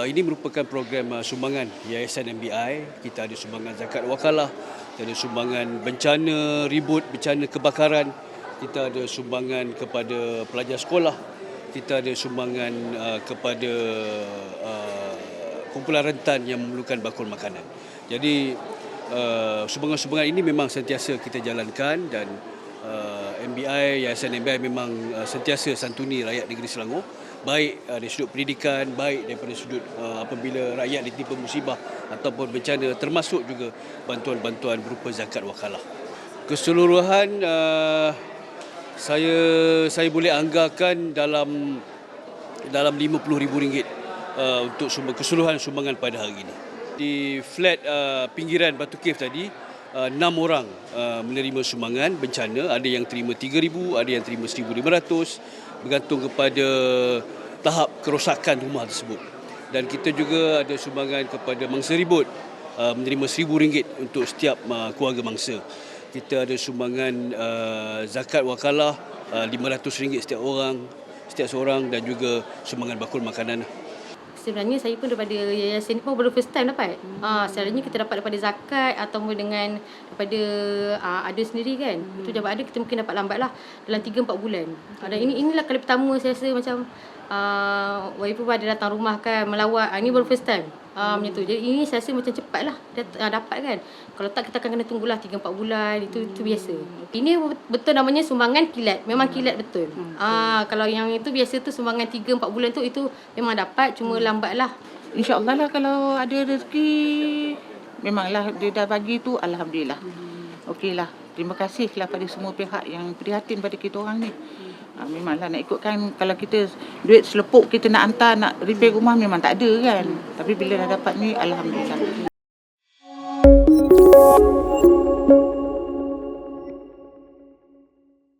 Uh, Ini merupakan program uh, sumbangan Yayasan MBI. Kita ada sumbangan zakat wakalah, kita ada sumbangan bencana ribut, bencana kebakaran, kita ada sumbangan kepada pelajar sekolah, kita ada sumbangan uh, kepada kumpulan rentan yang memerlukan bakul makanan. Jadi sumbangan-sumbangan ini memang sentiasa kita jalankan dan uh, MBI, Yayasan MBI memang uh, sentiasa santuni rakyat negeri Selangor baik uh, dari sudut pendidikan, baik daripada sudut uh, apabila rakyat ditimpa musibah ataupun bencana termasuk juga bantuan-bantuan berupa zakat wakalah. Keseluruhan uh, saya saya boleh anggarkan dalam dalam RM50,000 uh, untuk sumber, keseluruhan sumbangan pada hari ini. Di flat uh, pinggiran Batu Cave tadi, enam orang uh, menerima sumbangan bencana. Ada yang terima RM3,000, ada yang terima RM1,500 bergantung kepada tahap kerosakan rumah tersebut. Dan kita juga ada sumbangan kepada mangsa ribut uh, menerima RM1,000 untuk setiap uh, keluarga mangsa. Kita ada sumbangan uh, zakat wakalah uh, RM500 setiap orang, setiap seorang dan juga sumbangan bakul makanan. Sebenarnya saya pun daripada yayasan ni pun baru first time dapat. Hmm. Ah, selalunya kita dapat daripada zakat ataupun dengan daripada ah, ada sendiri kan. Hmm. Itu dapat ada kita mungkin dapat lambat lah dalam 3 4 bulan. Hmm. Dan ini inilah kali pertama saya rasa macam ah wife pun ada datang rumah kan melawat. Ah, ini baru first time. Ah, macam tu. Jadi ini saya rasa macam cepat lah ah, dapat kan. Kalau tak kita akan kena tunggulah 3 4 bulan. Itu itu biasa. Ini betul namanya sumbangan kilat. Memang kilat betul. Ah kalau yang itu biasa tu sumbangan 3 4 bulan tu itu memang dapat cuma lambat lah. InsyaAllah lah kalau ada rezeki Memanglah dia dah bagi tu Alhamdulillah Okeylah Terima kasih lah pada semua pihak yang prihatin pada kita orang ni. Ha, Memanglah nak ikutkan Kalau kita duit selepuk kita nak hantar Nak repair rumah memang tak ada kan. Tapi bila dah dapat ni Alhamdulillah